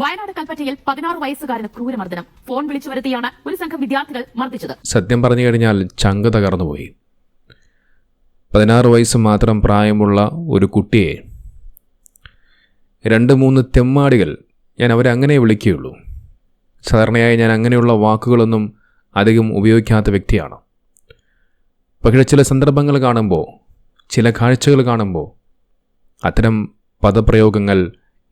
വയനാട് കൽപ്പറ്റയിൽ പതിനാറ് വയസ്സുകാരന് ക്രൂരമർദ്ദനം. ഫോൺ വിളിച്ചു വരുത്തിയാണ് ഒരു സംഘം വിദ്യാർത്ഥികൾ മർദ്ദിച്ചത്. സത്യം പറഞ്ഞു കഴിഞ്ഞാൽ ചങ്ക് തകർന്നുപോയി പതിനാറ് വയസ്സ് മാത്രം പ്രായമുള്ള ഒരു കുട്ടിയെ രണ്ട് മൂന്ന് തെമ്മാടികൾ ഞാൻ അവരെ അങ്ങനെ വിളിക്കുകയുള്ളൂ. സാധാരണയായി ഞാൻ അങ്ങനെയുള്ള വാക്കുകളൊന്നും അധികം ഉപയോഗിക്കാത്ത വ്യക്തിയാണ്. പക്ഷേ ചില സന്ദർഭങ്ങൾ കാണുമ്പോൾ ചില കാഴ്ചകൾ കാണുമ്പോൾ അത്തരം പദപ്രയോഗങ്ങൾ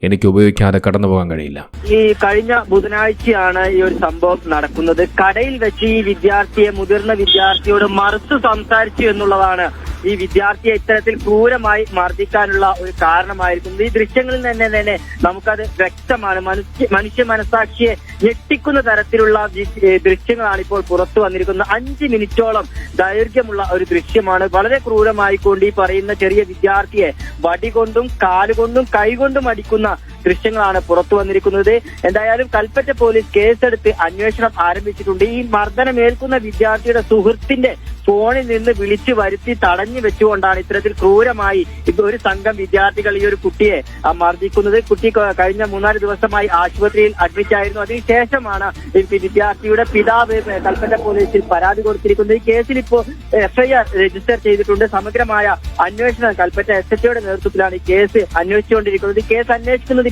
എനിക്ക് ഉപയോഗിക്കാതെ കടന്നു പോകാൻ കഴിയില്ല. ഈ കഴിഞ്ഞ ബുധനാഴ്ചയാണ് ഈ ഒരു സംഭവം നടക്കുന്നത്. കടയിൽ വെച്ച് ഈ വിദ്യാർത്ഥിയെ മുതിർന്ന വിദ്യാർത്ഥിയോട് മറുത്തു സംസാരിച്ചു എന്നുള്ളതാണ് ഈ വിദ്യാർത്ഥിയെ ഇത്തരത്തിൽ ക്രൂരമായി മർദ്ദിക്കാനുള്ള ഒരു കാരണമായിരിക്കുന്നത് ഈ ദൃശ്യങ്ങളിൽ തന്നെ തന്നെ നമുക്കത് വ്യക്തമാണ്. മനുഷ്യ മനുഷ്യ മനസാക്ഷിയെ ഞെട്ടിക്കുന്ന തരത്തിലുള്ള ദൃശ്യങ്ങളാണ് ഇപ്പോൾ പുറത്തു വന്നിരിക്കുന്നത്. അഞ്ച് മിനിറ്റോളം ദൈർഘ്യമുള്ള ഒരു ദൃശ്യമാണ്. വളരെ ക്രൂരമായിക്കൊണ്ട് ഈ പറയുന്ന ചെറിയ വിദ്യാർത്ഥിയെ വടികൊണ്ടും കാലുകൊണ്ടും കൈകൊണ്ടും അടിക്കുന്ന ദൃശ്യങ്ങളാണ് പുറത്തു വന്നിരിക്കുന്നത്. എന്തായാലും കൽപ്പറ്റ പോലീസ് കേസെടുത്ത് അന്വേഷണം ആരംഭിച്ചിട്ടുണ്ട്. ഈ മർദ്ദനമേൽക്കുന്ന വിദ്യാർത്ഥിയുടെ സുഹൃത്തിന്റെ ഫോണിൽ നിന്ന് വിളിച്ചു വരുത്തി തടഞ്ഞു വെച്ചുകൊണ്ടാണ് ഇത്തരത്തിൽ ക്രൂരമായി ഒരു സംഘം വിദ്യാർത്ഥികൾ ഈ ഒരു കുട്ടിയെ മർദ്ദിക്കുന്നത്. കുട്ടി കഴിഞ്ഞ മൂന്നാൽ ദിവസമായി ആശുപത്രിയിൽ അഡ്മിറ്റ് ആയിരുന്നു. അതിനുശേഷമാണ് വിദ്യാർത്ഥിയുടെ പിതാവ് കൽപ്പറ്റ പോലീസിൽ പരാതി കൊടുത്തിരിക്കുന്നത്. ഈ കേസിൽ ഇപ്പോൾ എഫ്ഐആർ രജിസ്റ്റർ ചെയ്തിട്ടുണ്ട്. സമഗ്രമായ അന്വേഷണം കൽപ്പറ്റ എസ് എച്ച്ഒയുടെ നേതൃത്വത്തിലാണ് ഈ കേസ് അന്വേഷിച്ചുകൊണ്ടിരിക്കുന്നത്. കേസ്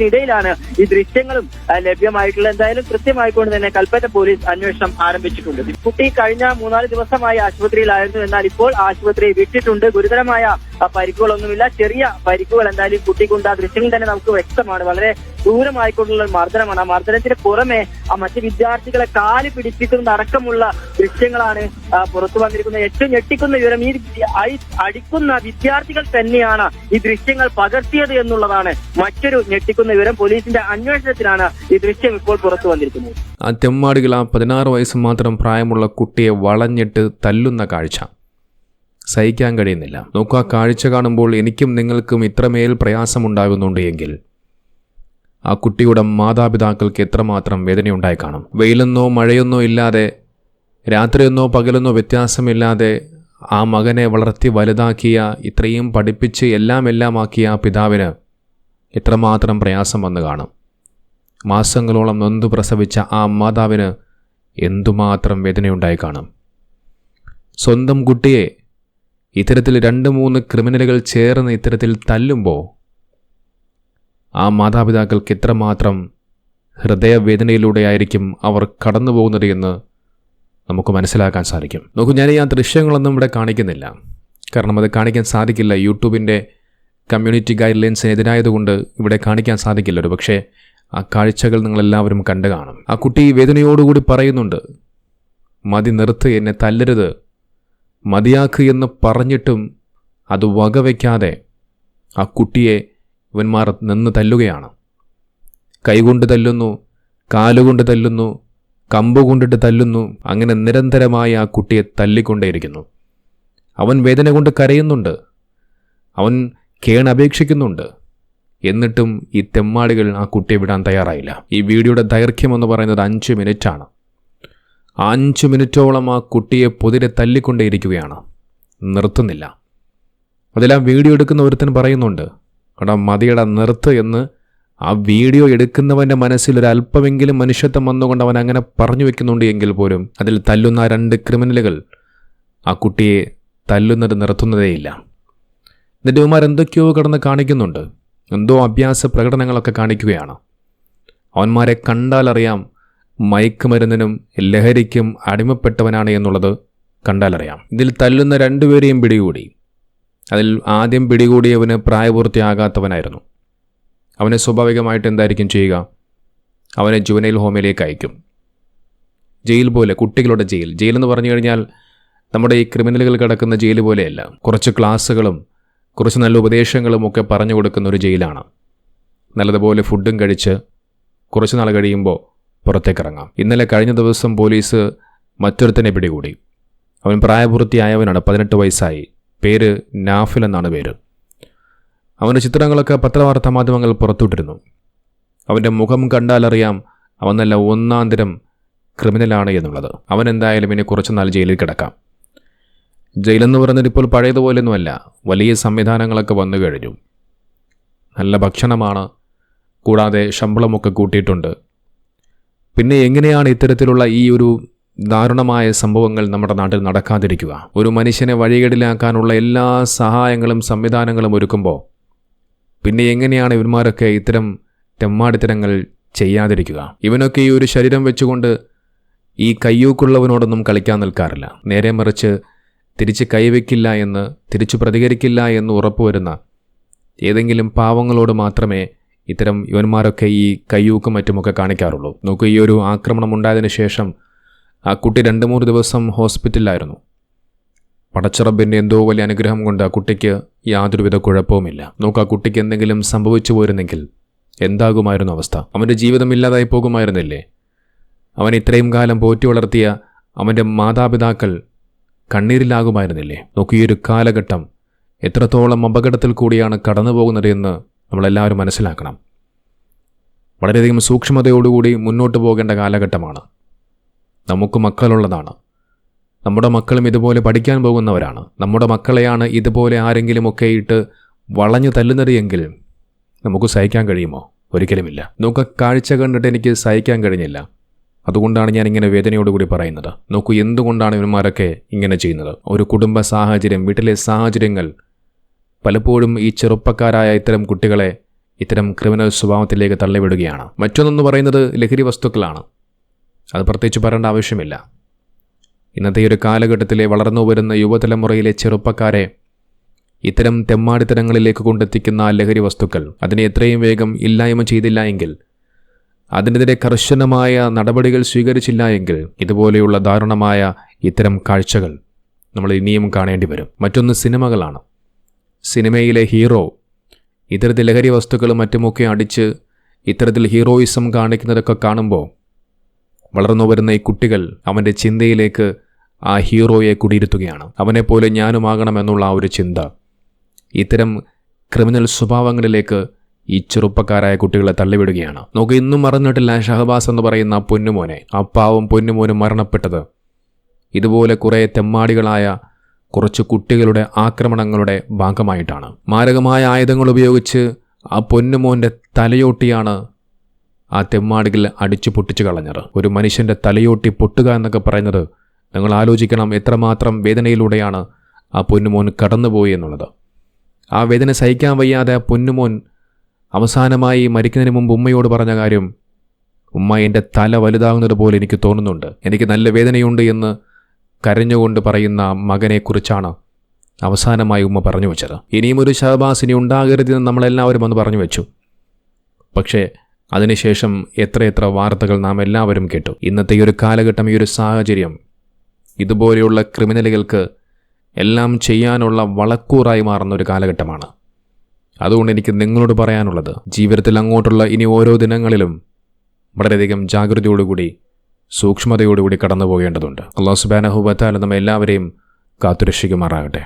അന്വേഷിക്കുന്നതിനിടയിലാണ് ഈ ദൃശ്യങ്ങളും ലഭ്യമായിട്ടുള്ളത്. എന്തായാലും കൃത്യമായിക്കൊണ്ട് തന്നെ കൽപ്പറ്റ പോലീസ് അന്വേഷണം ആരംഭിച്ചിട്ടുണ്ട്. കുട്ടി കഴിഞ്ഞ മൂന്നാൽ ദിവസമായി ആശുപത്രിയിലായിരുന്നു. എന്നാൽ ഇപ്പോൾ ആശുപത്രി വിട്ടിട്ടുണ്ട്. ഗുരുതരമായ പരിക്കുകളൊന്നുമില്ല. ചെറിയ പരിക്കുകൾ എന്തായാലും കുട്ടിക്കുണ്ട്. ആ ദൃശ്യങ്ങൾ തന്നെ നമുക്ക് വ്യക്തമാണ്. വളരെ ദൂരമായിക്കൊണ്ടുള്ള ഒരു മർദ്ദനമാണ്. ആ മർദ്ദനത്തിന് പുറമെ ആ മറ്റ് വിദ്യാർത്ഥികളെ കാൽ പിടിപ്പിക്കുന്ന അടക്കമുള്ള ദൃശ്യങ്ങളാണ് പുറത്തു വന്നിരിക്കുന്നത്. ഏറ്റവും ഞെട്ടിക്കുന്ന വിവരം ഈ അടിക്കുന്ന വിദ്യാർത്ഥികൾ തന്നെയാണ് ഈ ദൃശ്യങ്ങൾ പകർത്തിയത് എന്നുള്ളതാണ് മറ്റൊരു ഞെട്ടിക്കുന്ന വിവരം. പോലീസിന്റെ അന്വേഷണത്തിലാണ് ഈ ദൃശ്യം ഇപ്പോൾ പുറത്തു വന്നിരിക്കുന്നത്. തെമ്മാടികൾ ആ പതിനാറ് വയസ്സ് മാത്രം പ്രായമുള്ള കുട്ടിയെ വളഞ്ഞിട്ട് തല്ലുന്ന കാഴ്ച. സഹിക്കാൻ കഴിയുന്നില്ല. നോക്കുക കാഴ്ച കാണുമ്പോൾ എനിക്കും നിങ്ങൾക്കും ഇത്രമേൽ പ്രയാസമുണ്ടാകുന്നുണ്ട് എങ്കിൽ ആ കുട്ടിയുടെ മാതാപിതാക്കൾക്ക് എത്രമാത്രം വേദനയുണ്ടായി കാണും. വെയിലെന്നോ മഴയൊന്നോ ഇല്ലാതെ രാത്രിയൊന്നോ പകലെന്നോ വ്യത്യാസമില്ലാതെ ആ മകനെ വളർത്തി വലുതാക്കിയ ഇത്രയും പഠിപ്പിച്ച് എല്ലാം എല്ലാമാക്കിയ ആ പിതാവിന് എത്രമാത്രം പ്രയാസം വന്ന് കാണും. മാസങ്ങളോളം നൊന്തു പ്രസവിച്ച ആ മാതാവിന് എന്തുമാത്രം വേദനയുണ്ടായി കാണും. സ്വന്തം കുട്ടിയെ ഇത്തരത്തിൽ രണ്ട് മൂന്ന് ക്രിമിനലുകൾ ചേർന്ന് ഇത്തരത്തിൽ തല്ലുമ്പോൾ ആ മാതാപിതാക്കൾക്ക് എത്രമാത്രം ഹൃദയവേദനയിലൂടെയായിരിക്കും അവർ കടന്നു പോകുന്നത് എന്ന് നമുക്ക് മനസ്സിലാക്കാൻ സാധിക്കും. നോക്കൂ ഞാൻ ഈ ആ ദൃശ്യങ്ങളൊന്നും ഇവിടെ കാണിക്കുന്നില്ല. കാരണം അത് കാണിക്കാൻ സാധിക്കില്ല. യൂട്യൂബിന്റെ കമ്മ്യൂണിറ്റി ഗൈഡ് ലൈൻസിനെതിരായതുകൊണ്ട് ഇവിടെ കാണിക്കാൻ സാധിക്കില്ല. ഒരു പക്ഷേ ആ കാഴ്ചകൾ നിങ്ങളെല്ലാവരും കണ്ടു കാണും. ആ കുട്ടി വേദനയോടുകൂടി പറയുന്നുണ്ട് മതി നിർത്ത് എന്നെ തല്ലരുത്. മതിയാക്ക് എന്ന് പറഞ്ഞിട്ടും അത് വകവയ്ക്കാതെ ആ കുട്ടിയെ ഇവന്മാർ നിന്ന് തല്ലുകയാണ്. കൈകൊണ്ട് തല്ലുന്നു കാലുകൊണ്ട് തല്ലുന്നു കമ്പ് കൊണ്ടിട്ട് തല്ലുന്നു അങ്ങനെ നിരന്തരമായി ആ കുട്ടിയെ തല്ലിക്കൊണ്ടേയിരിക്കുന്നു. അവൻ വേദന കൊണ്ട് കരയുന്നുണ്ട് അവൻ കേണപേക്ഷിക്കുന്നുണ്ട്. എന്നിട്ടും ഈ തെമ്മാടികൾ ആ കുട്ടിയെ വിടാൻ തയ്യാറായില്ല. ഈ വീഡിയോയുടെ ദൈർഘ്യം എന്ന് പറയുന്നത് അഞ്ച് മിനിറ്റാണ്. അഞ്ച് മിനിറ്റോളം ആ കുട്ടിയെ പൊതിരെ തല്ലിക്കൊണ്ടേയിരിക്കുകയാണ്. നിർത്തുന്നില്ല. അതെല്ലാം വീഡിയോ എടുക്കുന്ന ഒരുത്തൻ പറയുന്നുണ്ട്. എടാ മതിയുടെ നിർത്ത് എന്ന് ആ വീഡിയോ എടുക്കുന്നവന്റെ മനസ്സിൽ ഒരു മനുഷ്യത്വം വന്നുകൊണ്ട് അവൻ അങ്ങനെ പറഞ്ഞു വെക്കുന്നുണ്ട് എങ്കിൽ പോലും അതിൽ തല്ലുന്ന രണ്ട് ക്രിമിനലുകൾ ആ കുട്ടിയെ തല്ലുന്നത് നിർത്തുന്നതേയില്ല. എന്നിട്ട് ഇവന്മാർ എന്തൊക്കെയോ കിടന്ന് കാണിക്കുന്നുണ്ട്. എന്തോ അഭ്യാസ പ്രകടനങ്ങളൊക്കെ കാണിക്കുകയാണ്. അവന്മാരെ കണ്ടാലറിയാം മയക്കുമരുന്നിനും ലഹരിക്കും അടിമപ്പെട്ടവനാണ് എന്നുള്ളത് കണ്ടാലറിയാം. ഇതിൽ തല്ലുന്ന രണ്ടുപേരെയും പിടികൂടി. അതിൽ ആദ്യം പിടികൂടിയവന് പ്രായപൂർത്തിയാകാത്തവനായിരുന്നു. അവനെ സ്വാഭാവികമായിട്ട് എന്തായിരിക്കും ചെയ്യുക? അവനെ ജുവനൈൽ ഹോമിലേക്ക് അയക്കും. ജയിൽ പോലെ കുട്ടികളുടെ ജയിൽ. എന്ന് പറഞ്ഞു കഴിഞ്ഞാൽ നമ്മുടെ ഈ ക്രിമിനലുകൾ കിടക്കുന്ന ജയിൽ പോലെയല്ല. കുറച്ച് ക്ലാസ്സുകളും കുറച്ച് നല്ല ഉപദേശങ്ങളും ഒക്കെ പറഞ്ഞു കൊടുക്കുന്ന ഒരു ജയിലാണ്. നല്ലതുപോലെ ഫുഡും കഴിച്ച് കുറച്ച് നാൾ കഴിയുമ്പോൾ പുറത്തേക്കിറങ്ങാം. ഇന്നലെ കഴിഞ്ഞ ദിവസം പോലീസ് മറ്റൊരുത്തനെ പിടികൂടി. അവൻ പ്രായപൂർത്തിയായവനാണ് പതിനെട്ട് വയസ്സായി. പേര് നാഫിൽ എന്നാണ് പേര്. അവന്റെ ചിത്രങ്ങളൊക്കെ പത്രവാർത്താ മാധ്യമങ്ങൾ പുറത്തുവിട്ടിരുന്നു. അവന്റെ മുഖം കണ്ടാലറിയാം അവൻ നല്ല ഒന്നാന്തരം ക്രിമിനലാണ് എന്നുള്ളത്. അവൻ എന്തായാലും ഇനി കുറച്ച് നാൾ ജയിലിൽ കിടക്കാം. ജയിലെന്ന് പറയുന്നത് ഇപ്പോൾ പഴയതുപോലെയൊന്നുമല്ല. വലിയ സംവിധാനങ്ങളൊക്കെ വന്നു കഴിഞ്ഞു. നല്ല ഭക്ഷണമാണ് കൂടാതെ ശമ്പളമൊക്കെ കൂട്ടിയിട്ടുണ്ട്. പിന്നെ എങ്ങനെയാണ് ഇത്തരത്തിലുള്ള ഈ ഒരു ദാരുണമായ സംഭവങ്ങൾ നമ്മുടെ നാട്ടിൽ നടക്കാതിരിക്കുക? ഒരു മനുഷ്യനെ വഴികേടിലാക്കാനുള്ള എല്ലാ സഹായങ്ങളും സംവിധാനങ്ങളും ഒരുക്കുമ്പോൾ പിന്നെ എങ്ങനെയാണ് ഇവന്മാരൊക്കെ ഇത്തരം തെമ്മാടിത്തരങ്ങൾ ചെയ്യാതിരിക്കുക? ഇവനൊക്കെ ഈ ഒരു ശരീരം വെച്ചുകൊണ്ട് ഈ കയ്യൂക്കുള്ളവനോടൊന്നും കളിക്കാൻ നിൽക്കാറില്ല. നേരെ മറിച്ച് തിരിച്ച് കൈവയ്ക്കില്ല എന്ന് തിരിച്ചു പ്രതികരിക്കില്ല എന്ന് ഉറപ്പുവരുന്ന ഏതെങ്കിലും പാവങ്ങളോട് മാത്രമേ ഇത്തരം യുവന്മാരൊക്കെ ഈ കയ്യൂക്കും മറ്റുമൊക്കെ കാണിക്കാറുള്ളൂ. നോക്കൂ ഈ ഒരു ആക്രമണം ഉണ്ടായതിനു ശേഷം ആ കുട്ടി രണ്ട് മൂന്ന് ദിവസം ഹോസ്പിറ്റലിലായിരുന്നു. പടച്ചിറബിന്റെ എന്തോ വലിയ അനുഗ്രഹം കൊണ്ട് ആ കുട്ടിക്ക് യാതൊരുവിധ കുഴപ്പവുമില്ല. നോക്ക് ആ കുട്ടിക്ക് എന്തെങ്കിലും സംഭവിച്ചു പോയിരുന്നെങ്കിൽ എന്താകുമായിരുന്നു അവസ്ഥ? അവന്റെ ജീവിതം ഇല്ലാതായി പോകുമായിരുന്നില്ലേ? അവൻ ഇത്രയും കാലം പോറ്റി വളർത്തിയ അവന്റെ മാതാപിതാക്കൾ കണ്ണീരിലാകുമായിരുന്നില്ലേ? നോക്കൂ ഈ ഒരു കാലഘട്ടം എത്രത്തോളം അപകടത്തിൽ കൂടിയാണ് കടന്നു പോകുന്നത് എന്ന് നമ്മളെല്ലാവരും മനസ്സിലാക്കണം. വളരെയധികം സൂക്ഷ്മതയോടുകൂടി മുന്നോട്ട് പോകേണ്ട കാലഘട്ടമാണ്. നമുക്ക് മക്കളുള്ളതാണ്. നമ്മുടെ മക്കളും ഇതുപോലെ പഠിക്കാൻ പോകുന്നവരാണ്. നമ്മുടെ മക്കളെയാണ് ഇതുപോലെ ആരെങ്കിലുമൊക്കെ ഇട്ട് വളഞ്ഞു തല്ലുന്നത് എങ്കിൽ നമുക്ക് സഹിക്കാൻ കഴിയുമോ? ഒരിക്കലുമില്ല. നോക്ക കാഴ്ച കണ്ടിട്ട് എനിക്ക് സഹിക്കാൻ കഴിഞ്ഞില്ല. അതുകൊണ്ടാണ് ഞാൻ ഇങ്ങനെ വേദനയോടുകൂടി പറയുന്നത്. നോക്കൂ എന്തുകൊണ്ടാണ് ഇവന്മാരൊക്കെ ഇങ്ങനെ ചെയ്യുന്നത്? ഒരു കുടുംബ സാഹചര്യം വീട്ടിലെ സാഹചര്യങ്ങൾ പലപ്പോഴും ഈ ചെറുപ്പക്കാരായ ഇത്തരം കുട്ടികളെ ഇത്തരം ക്രിമിനൽ സ്വഭാവത്തിലേക്ക് തള്ളിവിടുകയാണ്. മറ്റൊന്നെന്ന് പറയുന്നത് ലഹരി വസ്തുക്കളാണ്. അത് പ്രത്യേകിച്ച് പറയേണ്ട ആവശ്യമില്ല. ഇന്നത്തെ ഒരു കാലഘട്ടത്തിലെ വളർന്നു വരുന്ന യുവതലമുറയിലെ ചെറുപ്പക്കാരെ ഇത്തരം തെമ്മാടിത്തരങ്ങളിലേക്ക് കൊണ്ടെത്തിക്കുന്ന ലഹരി വസ്തുക്കൾ അതിനെ എത്രയും വേഗം ഇല്ലായ്മ ചെയ്തില്ല എങ്കിൽ അതിനെതിരെ കർശനമായ നടപടികൾ സ്വീകരിച്ചില്ല എങ്കിൽ ഇതുപോലെയുള്ള ദാരുണമായ ഇത്തരം കാഴ്ചകൾ നമ്മൾ ഇനിയും കാണേണ്ടി വരും. മറ്റൊന്ന് സിനിമകളാണ്. സിനിമയിലെ ഹീറോ ഇത്തരത്തിൽ ലഹരി വസ്തുക്കളും മറ്റുമൊക്കെ അടിച്ച് ഇത്തരത്തിൽ ഹീറോയിസം കാണിക്കുന്നതൊക്കെ കാണുമ്പോൾ വളർന്നു വരുന്ന ഈ കുട്ടികൾ അവന്റെ ചിന്തയിലേക്ക് ആ ഹീറോയെ കുടിയിരുത്തുകയാണ്. അവനെപ്പോലെ ഞാനുമാകണമെന്നുള്ള ആ ഒരു ചിന്ത. ഇത്തരം ക്രിമിനൽ സ്വഭാവങ്ങളിലേക്ക് ഈ ചെറുപ്പക്കാരായ കുട്ടികളെ തള്ളിവിടുകയാണ്. നോക്ക് ഇന്നും മറന്നിട്ടില്ല ഷഹബാസ് എന്ന് പറയുന്ന ആ പൊന്നുമോനെ ആ പാവം പൊന്നുമോന് മരണപ്പെട്ടത്. ഇതുപോലെ കുറേ തെമ്മാടികളായ കുറച്ച് കുട്ടികളുടെ ആക്രമണങ്ങളുടെ ഭാഗമായിട്ടാണ്. മാരകമായ ആയുധങ്ങൾ ഉപയോഗിച്ച് ആ പൊന്നുമോന്റെ തലയോട്ടിയാണ് ആ തെമ്മാടികൾ അടിച്ചു പൊട്ടിച്ചു കളഞ്ഞത്. ഒരു മനുഷ്യന്റെ തലയോട്ടി പൊട്ടുക എന്നൊക്കെ പറയുന്നത് നിങ്ങൾ ആലോചിക്കണം എത്രമാത്രം വേദനയിലൂടെയാണ് ആ പൊന്നുമോൻ കടന്നുപോയി എന്നുള്ളത്. ആ വേദന സഹിക്കാൻ വയ്യാതെ ആ പൊന്നുമോൻ അവസാനമായി മരിക്കുന്നതിന് മുമ്പ് ഉമ്മയോട് പറഞ്ഞ കാര്യം ഉമ്മ എന്റെ തല വലുതാകുന്നത് പോലെ എനിക്ക് തോന്നുന്നുണ്ട്. എനിക്ക് നല്ല വേദനയുണ്ട് എന്ന് കരഞ്ഞുകൊണ്ട് പറയുന്ന മകനെക്കുറിച്ചാണ് അവസാനമായി ഉമ്മ പറഞ്ഞു വെച്ചത്. ഇനിയും ഒരു ശഹബാസിനി ഉണ്ടാകരുതെന്ന് നമ്മളെല്ലാവരും ഒന്ന് പറഞ്ഞു വെച്ചു. പക്ഷേ അതിനുശേഷം എത്രയെത്ര വാർത്തകൾ നാം എല്ലാവരും കേട്ടു. ഇന്നത്തെ ഈ ഒരു കാലഘട്ടം ഈ ഒരു സാഹചര്യം ഇതുപോലെയുള്ള ക്രിമിനലുകൾക്ക് എല്ലാം ചെയ്യാനുള്ള വളക്കൂറായി മാറുന്ന ഒരു കാലഘട്ടമാണ്. അതുകൊണ്ട് എനിക്ക് നിങ്ങളോട് പറയാനുള്ളത് ജീവിതത്തിൽ അങ്ങോട്ടുള്ള ഇനി ഓരോ ദിനങ്ങളിലും വളരെയധികം ജാഗ്രതയോടുകൂടി സൂക്ഷ്മതയോടുകൂടി കടന്നു പോകേണ്ടതുണ്ട് അള്ളാഹു സുബാനഹുബത്താല നമ്മെ എല്ലാവരെയും കാത്തുരക്ഷിക്കുമാറാകട്ടെ.